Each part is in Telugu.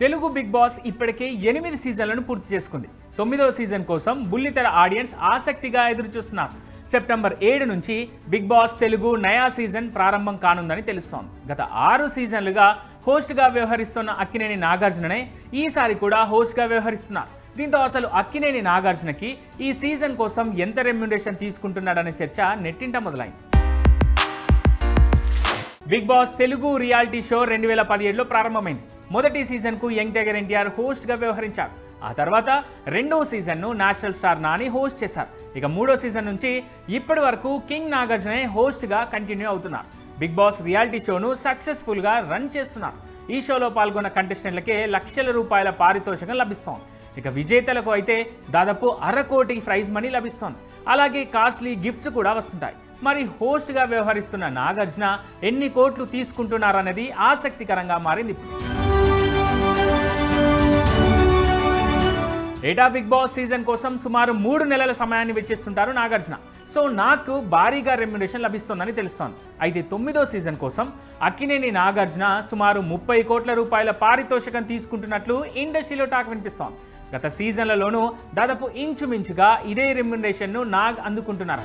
తెలుగు బిగ్ బాస్ ఇప్పటికే ఎనిమిది సీజన్లను పూర్తి చేసుకుంది. తొమ్మిదవ సీజన్ కోసం బుల్లితెర ఆడియన్స్ ఆసక్తిగా ఎదురుచూస్తున్నారు సెప్టెంబర్ ఏడు నుంచి బిగ్ బాస్ తెలుగు నయా సీజన్ ప్రారంభం కానుందని తెలుస్తోంది. గత ఆరు సీజన్లుగా హోస్ట్గా వ్యవహరిస్తున్న అక్కినేని నాగార్జుననే ఈసారి కూడా హోస్ట్గా వ్యవహరిస్తున్నారు. దీంతో అసలు అక్కినేని నాగార్జునకి ఈ సీజన్ కోసం ఎంత రెమ్యునరేషన్ తీసుకుంటున్నాడనే చర్చ నెట్టింట మొదలైంది. Big Boss Telugu reality show రెండు వేల పదిహేడులో ప్రారంభమైంది. మొదటి సీజన్కు యంగ్ టైగర్ ఎన్టీఆర్ హోస్ట్గా వ్యవహరించారు. ఆ తర్వాత రెండో సీజన్ను నేషనల్ స్టార్ నాని హోస్ట్ చేశారు. ఇక మూడో సీజన్ నుంచి ఇప్పటి వరకు కింగ్ నాగార్జునే హోస్ట్గా కంటిన్యూ అవుతున్నారు. బిగ్ బాస్ రియాలిటీ షోను సక్సెస్ఫుల్గా రన్ చేస్తున్నారు. ఈ షోలో పాల్గొన్న కంటెస్టెంట్లకే లక్షల రూపాయల పారితోషికం లభిస్తోంది. ఇక విజేతలకు అయితే దాదాపు అరకోటి ప్రైజ్ మనీ లభిస్తోంది. అలాగే కాస్ట్లీ గిఫ్ట్స్ కూడా వస్తుంటాయి. మరి హోస్ట్గా వ్యవహరిస్తున్న నాగార్జున ఎన్ని కోట్లు తీసుకుంటున్నారన్నది ఆసక్తికరంగా మారింది ఏటా బిగ్ బాస్ సీజన్ కోసం సుమారు మూడు నెలల సమయాన్ని వెచ్చిస్తుంటారు నాగార్జున. సో నాకు భారీగా రెమ్యునేషన్ లభిస్తోందని తెలుస్తోంది. అయితే తొమ్మిదో సీజన్ కోసం అక్కినేని నాగార్జున సుమారు ముప్పై కోట్ల రూపాయల పారితోషికం తీసుకుంటున్నట్లు ఇండస్ట్రీలో టాక్ వినిపిస్తోంది. గత సీజన్లలోనూ దాదాపు ఇంచుమించుగా ఇదే రెమ్యునరేషన్ను నాగ్ అందుకుంటున్నారు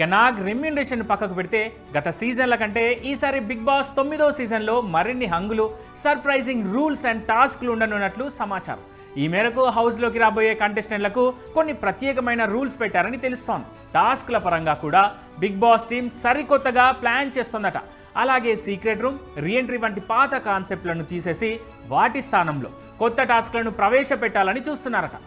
ఇక నాగ్ రెమ్యూనరేషన్ పక్కకు పెడితే గత సీజన్ల కంటే ఈసారి బిగ్ బాస్ తొమ్మిదో సీజన్లో మరిన్ని హంగులు సర్ప్రైజింగ్ రూల్స్ అండ్ టాస్క్లు ఉండనున్నట్లు సమాచారం. ఈ మేరకు హౌస్లోకి రాబోయే కంటెస్టెంట్లకు కొన్ని ప్రత్యేకమైన రూల్స్ పెట్టారని తెలుస్తోంది. టాస్క్ల పరంగా కూడా బిగ్ బాస్ టీం సరికొత్తగా ప్లాన్ చేస్తోందట. అలాగే సీక్రెట్ రూమ్ రీఎంట్రీ వంటి పాత కాన్సెప్ట్లను తీసేసి వాటి స్థానంలో కొత్త టాస్క్లను ప్రవేశపెట్టాలని చూస్తున్నారట.